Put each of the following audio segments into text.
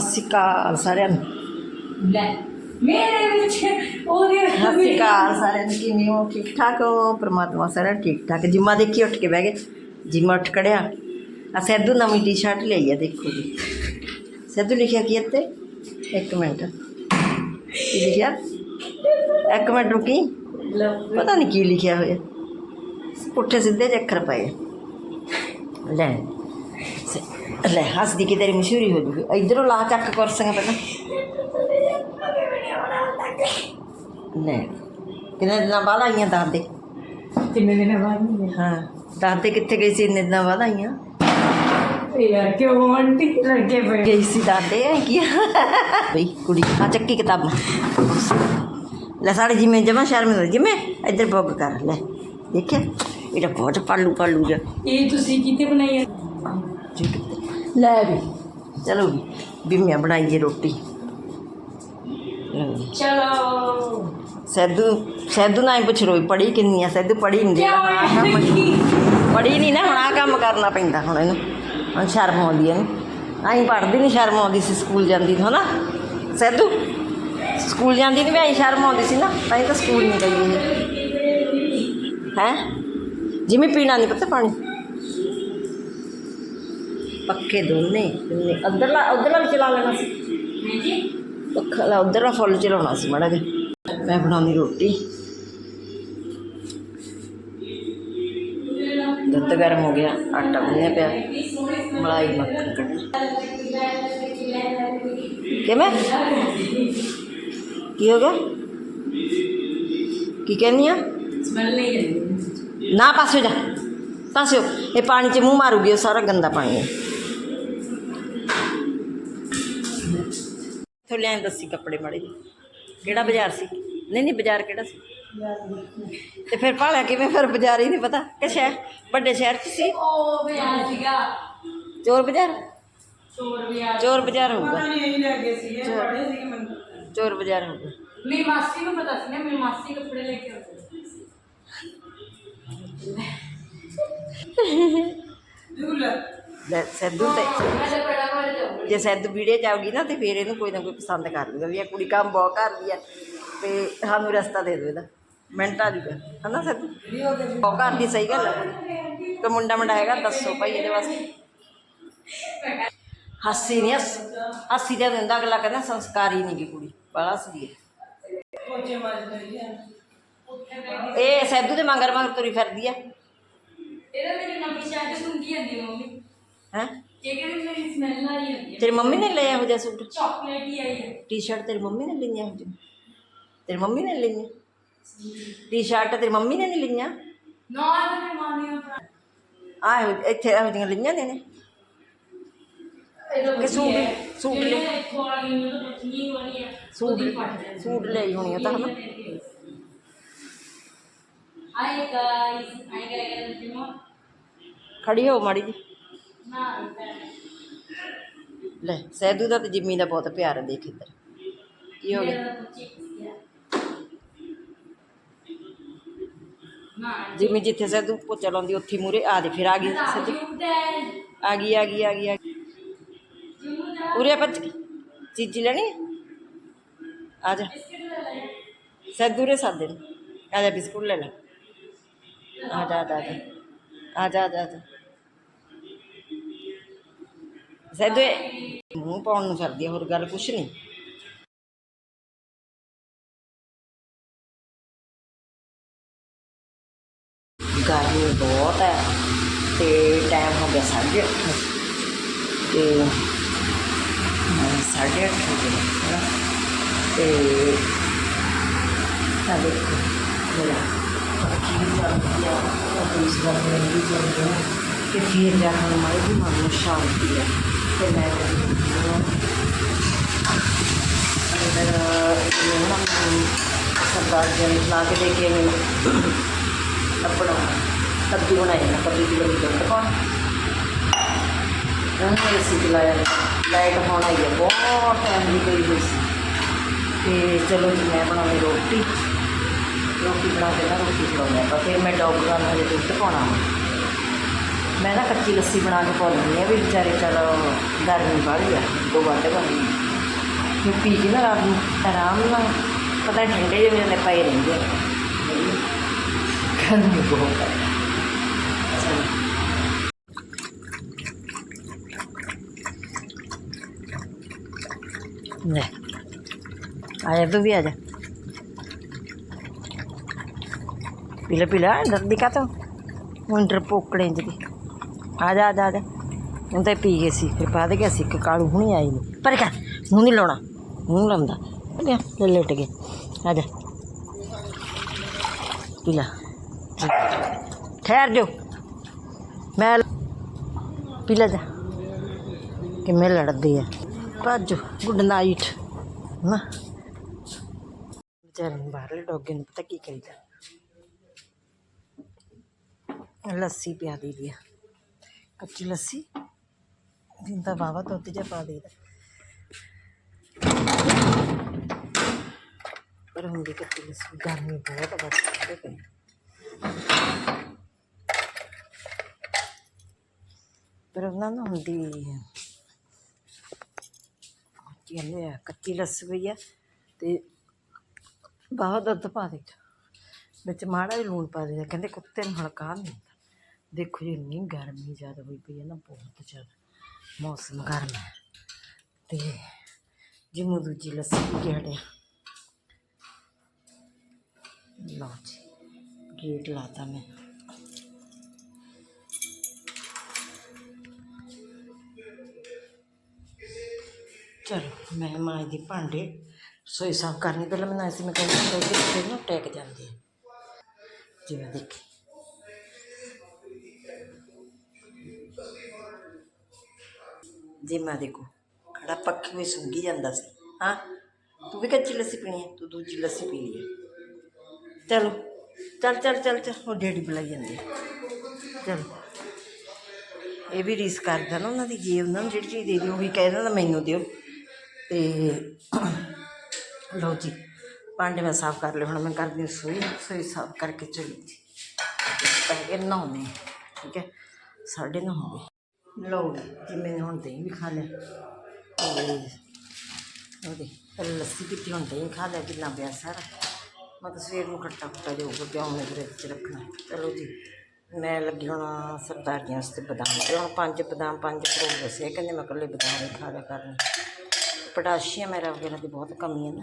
ਸਤਿ ਸ਼੍ਰੀ ਅਕਾਲ ਸਾਰਿਆਂ ਨੂੰ। ਲੈ ਮੇਰੇ ਵਿੱਚ ਉਹਦੇ ਸਤਿ ਸ਼੍ਰੀ ਅਕਾਲ ਸਾਰਿਆਂ ਨੂੰ ਕਿਵੇਂ ਹੋ? ਠੀਕ ਠਾਕ ਹੋ? ਪ੍ਰਮਾਤਮਾ ਸਾਰਿਆਂ ਨੂੰ ਠੀਕ ਠਾਕ। ਜਿੰਮਾ ਦੇਖੀ ਉੱਠ ਕੇ ਬਹਿ ਗਏ। ਜਿੰਮਾ ਉੱਠ ਕੜਿਆ। ਆ ਸੈਦੂ ਨਵੀਂ ਟੀ-ਸ਼ਰਟ ਲਈ ਆ ਦੇਖੋ ਜੀ। ਸੈਦੂ ਲਿਖਿਆ ਕੀ ਇੱਥੇ? ਇੱਕ ਮਿੰਟ। ਕੀ ਲਿਖਿਆ? ਇੱਕ ਮਿੰਟ ਰੁਕੀ। ਪਤਾ ਨਹੀਂ ਕੀ ਲਿਖਿਆ ਹੋਇਆ। ਪੁੱਠੇ ਸਿੱਧੇ ਜਿਹੇ ਅੱਖਰ ਪਏ। ਲੈ। ਸ- ਲੈ ਹੱਸਦੀ ਕਿ ਤੇਰੀ ਮਸ਼ਹੂਰੀ ਹੋ ਜੂਗੀ ਇਧਰੋਂ ਲਾ ਚੱਕ ਕੁਰਸੀਆਂ ਪਹਿਲਾਂ ਲੈ ਕਿੰਨੇ ਦਿਨਾਂ ਬਾਅਦ ਆਈਆਂ ਦੱਸ ਦੇ ਕਿੰਨੇ ਦਿਨ ਬਾਅਦ ਨਹੀਂ ਹਾਂ ਦੱਸ ਦੇ ਕਿੱਥੇ ਗਈ ਸੀ ਇੰਨੇ ਦਿਨਾਂ ਬਾਅਦ ਆਈਆਂ ਯਾਰ ਕਿਉਂ ਆਂਟੀ ਲੜਕੇ ਪਏ ਗਈ ਸੀ ਦਾਦੇ ਐ ਕੀ ਬਈ ਕੁੜੀ ਆ ਚੱਕੀ ਕਿਤਾਬਾਂ ਲੈ ਸਾਡੇ ਜਿਵੇਂ ਜਮਾ ਸ਼ਰਮ ਹੋ ਜਿਵੇਂ ਇੱਧਰ ਬੁੱਕ ਕਰ ਲੈ ਹੈ ਵੀ ਚਲੋ ਵੀ ਬਿਮਿਆ ਬਣਾਈਏ ਰੋਟੀ। ਚਲੋ। ਸੈਦੂ ਸੈਦੂ ਨਾਲ ਹੀ ਪੁੱਛ ਰੋਈ ਪੜੀ ਕਿੰਨੀ ਆ ਸੈਦੂ ਪੜੀ ਨਹੀਂ ਕਿਉਂ ਹੁਣ ਆਹ ਕੰਮ ਪੜੀ ਨਹੀਂ ਨਾ ਹੁਣ ਆ ਕੰਮ ਕਰਨਾ ਪੈਂਦਾ ਹੁਣ ਇਹਨੂੰ ਹੁਣ ਸ਼ਰਮ ਆਉਂਦੀ ਹੈ ਇਹਨੂੰ। ਆਈ ਪੜਦੀ ਨਹੀਂ ਸ਼ਰਮ ਆਉਂਦੀ ਸੀ ਸਕੂਲ ਜਾਂਦੀ ਨੂੰ ਸੈਦੂ ਸਕੂਲ ਜਾਂਦੀ ਨਹੀਂ ਵੀ ਸ਼ਰਮ ਆਉਂਦੀ ਸੀ ਨਾ ਤਾਂ ਹੀ ਤਾਂ ਸਕੂਲ ਨਹੀਂ ਗਈ ਇਹ। ਹੈ? ਜਿਵੇਂ ਪੀਣਾ ਨਹੀਂ ਪਤਾ ਪਾਣੀ। ਪੱਕੇ ਦੋਨੇ ਦੋਨੇ ਅੱਧਰਲਾ ਅੱਧਰਲਾ ਵੀ ਚਲਾ ਲੈਣਾ ਸੀ। ਹਾਂਜੀ। ਪੱਖਾ ਲਾ ਉਧਰ ਫੁੱਲ ਚਲਾਉਣਾ ਸੀ ਮਾੜਾ ਜਿਹਾ। ਮੈਂ ਬਣਾਉਣੀ ਰੋਟੀ। ਦੁੱਧ ਗਰਮ ਹੋ ਗਿਆ ਆਟਾ ਗੁੰਨਿਆ ਪਿਆ। ਮਲਾਈ ਮੱਖਣ ਕੱਢਣਾ ਕਿਵੇਂ? ਕੀ ਹੋ ਗਿਆ? ਕੀ ਕਹਿੰਦੀ ਆ? ਸਮੈਲ ਨਹੀਂ ਆਈ। ਨਾ ਪਾਸੇ ਜਾ। ਪਾਸੇ ਇਹ ਪਾਣੀ 'ਚ ਮੂੰਹ ਮਾਰੂਗੀ ਉਹ ਸਾਰਾ ਗੰਦਾ ਪਾਣੀ ਹੈ ਇੱਥੋਂ ਲਿਆਏ ਦੱਸੀ ਕੱਪੜੇ ਮਾੜੇ ਜਿਹੇ। ਕਿਹੜਾ ਬਾਜ਼ਾਰ ਸੀ? ਨਹੀਂ ਨਹੀਂ ਬਾਜ਼ਾਰ ਕਿਹੜਾ ਸੀ? ਤੇ ਫਿਰ ਭਾਲਿਆ ਕਿਵੇਂ ਫਿਰ ਬਾਜ਼ਾਰ ਹੀ ਨਹੀਂ ਪਤਾ ਕਿ ਸ਼ਹਿਰ ਵੱਡੇ ਸ਼ਹਿਰ 'ਚ ਸੀ? ਉਹ ਬਿਆਨ ਸੀਗਾ ਚੋਰ ਬਾਜ਼ਾਰ? ਚੋਰ ਬਿਆਨ ਚੋਰ ਬਾਜ਼ਾਰ ਹੋਊਗਾ। ਨਹੀਂ ਲੈ ਗਏ ਸੀ ਇਹ ਬੜੇ ਸੀਗੇ ਮੈਨੂੰ। ਚੋਰ ਬਾਜ਼ਾਰ ਹੋਊਗਾ। ਮੇਰੀ ਮਾਸੀ ਨੂੰ ਪਤਾ ਸੀ ਨਾ ਮੇਰੀ ਮਾਸੀ ਕੱਪੜੇ ਲੈ ਕੇ ਆਉਂਦੀ ਲੈ ਸੈਦੂ ਤੇ। ਮੈਂ ਤਾਂ ਜੇ ਸੈਦੂ ਵੀਡੀਓ ਜਾਊਗੀ ਨਾ ਤੇ ਫਿਰ ਇਹਨੂੰ ਕੋਈ ਨਾ ਕੋਈ ਪਸੰਦ ਕਰ ਲੂਗਾ ਵੀ ਇਹ ਕੁੜੀ ਕੰਮ ਬਹੁਤ ਕਰਦੀ ਆ ਤੇ ਸਾਨੂੰ ਰਸਤਾ ਦੇ ਦਿਓ ਇਹਦਾ। ਮਿੰਟ ਆ ਜੂਗਾ ਹਨਾ ਸੈਦੂ ਬਹੁਤ ਕਰਦੀ ਸਹੀ ਗੱਲ ਹੈ ਕੋਈ ਮੁੰਡਾ ਮੁੰਡਾ ਹੈਗਾ ਦੱਸੋ ਭਾਈ ਇਹਦੇ ਵਾਸਤੇ। ਹੱਸੀ ਨਹੀਂ ਹੱਸ ਹੱਸੀ ਤੇ ਦਿੰਦਾ ਅਗਲਾ ਕਹਿੰਦਾ ਸੰਸਕਾਰੀ ਨਹੀਂ ਗੀ ਕੁੜੀ ਬੜਾ ਸੀ ਇਹ ਸੈਦੂ ਦੇ ਮੰਗਰ ਮੰਗਰ ਤੁਰੀ ਫਿਰਦੀ ਆ। ਇਹਦਾ ਮੇਰੀ ਨਵੀਂ ਸ਼ਰਟ ਹੁੰਦੀ ਜਾਂਦੀ ਹੈ ਮੰਮੀ। ਹੈ? ਕਹਿੰਦੀ ਮੇਰੀ ਸਮੈਲ ਆ ਰਹੀ ਹੁੰਦੀ ਹੈ ਤੇਰੀ ਮੰਮੀ ਨੇ ਲਿਆ ਇਹੋ ਜਿਹਾ ਸੂਟ? ਚਾਕਲੇਟ ਹੀ ਆਈ ਹੈ ਟੀ-ਸ਼ਰਟ ਤੇਰੀ ਮੰਮੀ ਨੇ ਲਈਆਂ ਜਿਹੀਆਂ ਤੇਰੀ ਮੰਮੀ ਨੇ ਲਈਆਂ ਟੀ-ਸ਼ਰਟ ਤੇਰੀ ਮੰਮੀ ਨੇ ਨਹੀਂ ਲਈਆਂ ਨਾ ਮੇਰੀ ਮਾਮੀ ਆ ਆ ਇੱਥੇ ਇਹੋ ਜਿਹੀਆਂ ਲਈਆਂ ਨੇ ਨੇ ਕਿ ਸੂਟ ਸੂਟ ਲੈ ਹੈ ਸੂਟ ਸੂਟ ਲਈ ਹੋਣੀ ਆ ਤਾਂ ਹਨਾ? ਆਏ ਗਾਇਸ ਆਏ ਗਾਇਸ ਖੜੀ ਹੋ ਮਾੜੀ ਜੀ ਨਾ ਲੈ ਸੈਦੂ ਦਾ ਤੇ ਜਿੰਮੀ ਦਾ ਬਹੁਤ ਪਿਆਰ ਹੈ ਦੇਖ ਇੱਧਰ। ਕੀ ਹੋ ਗਿਆ? ਜਿੰਮੀ ਜਿੱਥੇ ਸੈਦੂ ਪੋਚਾ ਲਾਉਂਦੀ, ਉੱਥੇ ਮੂਰੇ ਆ ਦੇ ਫਿਰ ਆ ਗਈ ਸੱਜੀ ਆ ਗਈ ਆ ਗਈ ਆ ਗਈ ਆ ਗਈ। ਉਰੇ ਪੱਜ ਚੀਜ਼ੀ ਲੈਣੀ ਆ? ਜਾ। ਸੈਦੂ ਰੇ ਸਾਦੇ ਆ ਜਾ, ਬਿਸਕੁਟ ਲੈ ਲੈ। ਆ ਜਾ। ਆ ਜਾ ਆ ਜਾ ਆ ਜਾ। ਆ ਇਹ ਮੂੰਹ ਪਾਉਣ ਨੂੰ ਫਿਰਦੀ ਆ ਹੋਰ ਗੱਲ ਕੁਛ ਨਹੀਂ। ਗਰਮੀ ਬਹੁਤ ਹੈ ਤੇ ਟਾਈਮ ਹੋ ਗਿਆ ਸਾਢੇ ਅੱਠ ਤੇ ਹਾਂ, ਸਾਢੇ ਅੱਠ ਹੋ ਗਏ ਹੈ ਤੇ ਆ ਦੇਖੋ ਮੇਰਾ ਕੀ ਚੱਲਦੀ ਆ ਉਹ ਦੂਸਰਾ ਮੇਰੀ ਚੱਲਦੀ ਆ ਕਿ ਫਿਰ ਜਾ ਕੇ ਮਾਰੇ ਦੀ ਮਨ ਨੂੰ ਸ਼ਾਂਤੀ ਹੈ ਤੇ ਮੈਂ ਅੰਦਰ ਇਹ ਨਾ ਸਰਦਾਰ ਜੀ ਨੇ ਲਾ ਕੇ ਦੇ ਕੇ ਮੈਨੂੰ ਆਪਣਾ ਕੱਦੂ ਬਣਾਇਆ ਨਾ ਕੱਦੂ ਦੀ ਬੜੀ ਦੁੱਧ ਪਾਉਣ ਉਹਨੇ ਅਸੀਂ ਚਲਾਇਆ ਲਾਈਟ ਹੋਣਾ ਹੀ ਹੈ ਬਹੁਤ ਟਾਈਮ ਦੀ ਗਈ ਹੋਈ ਸੀ ਤੇ ਚਲੋ ਜੀ ਮੈਂ ਬਣਾਉਣੀ ਰੋਟੀ ਰੋਟੀ ਬਣਾ ਕੇ ਨਾ ਰੋਟੀ ਖਵਾਉਂਦੇ ਆਪਾਂ ਫਿਰ ਮੈਂ ਨਾ ਕੱਚੀ ਲੱਸੀ ਬਣਾ ਕੇ ਪਾ ਲੈਂਦੀ ਆ ਵੀ ਵਿਚਾਰੇ ਚਲੋ ਗਰਮੀ ਬਾਹਲੀ ਆ ਤੋਂ ਵੱਧ ਵਾਲੀ ਜੋ ਪੀ ਕੇ ਨਾ ਰਾਤ ਨੂੰ ਆਰਾਮ ਨਾਲ, ਪਤਾ ਠੰਡੇ ਜਿਹੇ ਵੇਲੇ ਪਏ ਰਹਿੰਦੇ ਆ। ਗਰਮੀ ਬਹੁਤ ਹੈ ਚਲੋ ਲੈ ਆਇਆ ਤੂੰ ਵੀ ਆ ਜਾ। ਪੀਲਾ ਪੀਲਾ ਡਰਦੀ ਕਾ ਤੂੰ ਹੁਣ ਡਰਪੋਕੜੇ ਇੰਜ ਦੀ ਆ ਜਾ ਆ ਜਾ ਆ ਜਾ। ਹੁਣ ਤਾਂ ਪੀ ਗਏ ਸੀ, ਫਿਰ ਬਾਅਦ ਗਿਆ ਸੀ ਕਿ ਕਾਲੂ ਹੁਣੀ ਆਈ ਨਹੀਂ ਪਰ ਕਰ ਮੂੰਹ ਨਹੀਂ ਲਾਉਣਾ, ਮੂੰਹ ਲਾਉਂਦਾ। ਲੈ ਲੈ ਲੇਟ ਗਏ। ਆ ਜਾ। ਪੀਲਾ ਠਹਿਰ ਜੋ ਮੈਂ ਪੀਲਾ ਜਾ। ਕਿਵੇਂ ਲੜਦੇ ਆ ਭੱਜ ਗੁੱਡ ਨਾਈਟ। ਨਾ। ਵਿਚਾਰੇ ਨੂੰ ਬਾਹਰਲੇ ਡੋਗੇ ਨੂੰ ਪਤਾ ਕੀ ਕਰੀਦਾ। ਲੱਸੀ ਪਿਆ ਦੀ ਦੀ ਆ ਕੱਚੀ ਲੱਸੀ। ਜਿੰਦਾ ਬਾਵਾ ਦੁੱਧ ਜਿਹਾ ਪਾ ਦੇਈਦਾ। ਪਰ ਹੁੰਦੀ ਕੱਚੀ ਲੱਸੀ ਗਰਮੀ ਬਹੁਤ ਆ, ਬਸ ਉਹਨਾਂ ਨੂੰ ਹੁੰਦੀ ਕਹਿੰਦੇ ਆ, ਕੱਚੀ ਲੱਸੀ ਪਈ ਆ ਤੇ ਬਾਵਾ ਦੁੱਧ ਪਾ ਦੇ ਵਿੱਚ ਮਾੜਾ ਜਿਹਾ ਲੂਣ ਪਾ ਦੇ ਕਹਿੰਦੇ ਕੁੱਤੇ ਨੂੰ ਹਲਕਾ ਨਹੀਂ ਦੇਖੋ ਜੀ ਇੰਨੀ ਗਰਮੀ ਜ਼ਿਆਦਾ ਹੋਈ ਪਈ ਹੈ ਨਾ ਬਹੁਤ ਜ਼ਿਆਦਾ ਮੌਸਮ ਗਰਮ ਹੈ ਤੇ ਜਿਮੂ ਦੂਜੀ ਲੱਸੀ ਪੀ ਕੇ ਹਟਿਆ ਲਓ ਜੀ ਗੇਟ ਲਾਤਾ ਮੈਂ ਚਲੋ ਮੈਂ ਮਾਂ ਦੀ ਭਾਂਡੇ ਸੋਈ ਸਾਫ਼ ਕਰਨੀ ਪਹਿਲਾਂ ਮੈਂ ਸੀ ਮੈਂ ਕਹਿੰਦੀ ਹਾਂ ਕਿ ਫਿਰ ਨਾ ਟੈਕ ਜਾਂਦੀ ਹੈ ਜਿਵੇਂ ਦੇਖੀ ਜੀ, ਮੈਂ ਦੇਖੋ, ਖੜਾ ਪੱਖੀ ਵਿੱਚ ਸੁੰਗੀ ਜਾਂਦਾ ਸੀ। ਹਾਂ, ਤੂੰ ਵੀ ਕੱਚੀ ਲੱਸੀ ਪੀਣੀ ਹੈ? ਤੂੰ ਦੂਜੀ ਲੱਸੀ ਪੀ ਲਈ ਚਲੋ, ਚੱਲ ਚੱਲ ਚੱਲ ਚੱਲ, ਉਹ ਡੈਡੀ ਬੁਲਾਈ ਜਾਂਦੇ ਆ। ਚਲੋ। ਇਹ ਵੀ ਰੀਸ ਕਰਦਾ ਨਾ ਉਹਨਾਂ ਦੀ, ਜੇ ਉਹਨਾਂ ਨੂੰ ਜਿਹੜੀ ਚੀਜ਼ ਦੇ ਦਿਓ, ਉਹੀ ਕਹਿ ਦਿੰਦਾ, ਮੈਨੂੰ ਦਿਓ। ਤੇ ਲਓ ਜੀ, ਭਾਂਡੇ ਮੈਂ ਸਾਫ਼ ਕਰ ਲਏ, ਹੁਣ ਮੈਂ ਕਰਦੀ ਹਾਂ ਸੋਈ ਸੋਈ ਸਾਫ਼ ਕਰਕੇ ਚਲੀ ਜੀ। ਪੈ ਕੇ ਨਹਾਉਣੇ ਠੀਕ ਹੈ? ਸਾਢੇ ਨੌ ਹੋ ਲਓ ਜਿਵੇਂ ਹੁਣ ਦਹੀਂ ਵੀ ਖਾ ਲਿਆ। ਤੇ ਉਹਦੇ ਪਹਿਲਾਂ ਲੱਸੀ ਪੀਤੀ, ਹੁਣ ਦਹੀਂ ਖਾ ਲਿਆ, ਕਿੰਨਾ ਪਿਆ ਸਾਰਾ। ਮੈਂ ਤਾਂ ਸਵੇਰ ਨੂੰ ਖੱਟਾ ਖੱਟਾ ਜਾਊਗਾ ਪਿਆਉਣੇ ਦੇ 'ਚ ਰੱਖਣਾ। ਚਲੋ ਜੀ, ਮੈਂ ਲੱਗੀ ਹੁਣ ਸਰਦਾਰੀਆਂ ਵਾਸਤੇ ਬਦਾਮ। ਤੇ ਹੁਣ ਪੰਜ ਬਦਾਮ, ਪੰਜ ਫਰੂਟ ਦੱਸੇ ਕਹਿੰਦੇ ਮੈਂ ਇਕੱਲੇ ਬਦਾਮ ਹੀ ਖਾ ਲਿਆ ਕਰਨੇ। ਪੋਟਾਸ਼ੀਅਮ ਮੇਰਾ ਵਗੈਰਾ ਦੀ ਬਹੁਤ ਕਮੀ ਹੈ ਨਾ।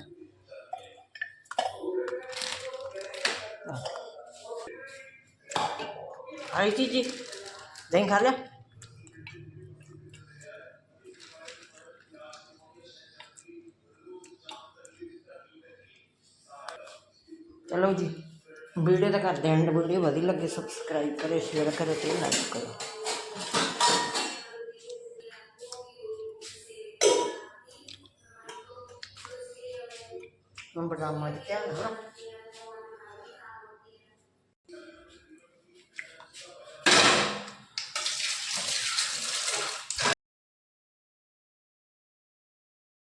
ਆਈ ਜੀ ਜੀ, ਦਹੀਂ ਖਾ ਲਿਆ? ਚਲੋ ਜੀ, ਵੀਡੀਓ ਤਾਂ ਕਰਦੇ ਐਂਡ ਵੀਡੀਓ ਵਧੀਆ ਲੱਗੇ ਸਬਸਕ੍ਰਾਈਬ ਕਰੇ ਸ਼ੇਅਰ ਕਰੇ ਤੇ ਲਾਈਕ ਕਰੋ ਮੈਂ ਬਦਾਮਾਂ ਚ ਧਿਆਨ ਰੱਖ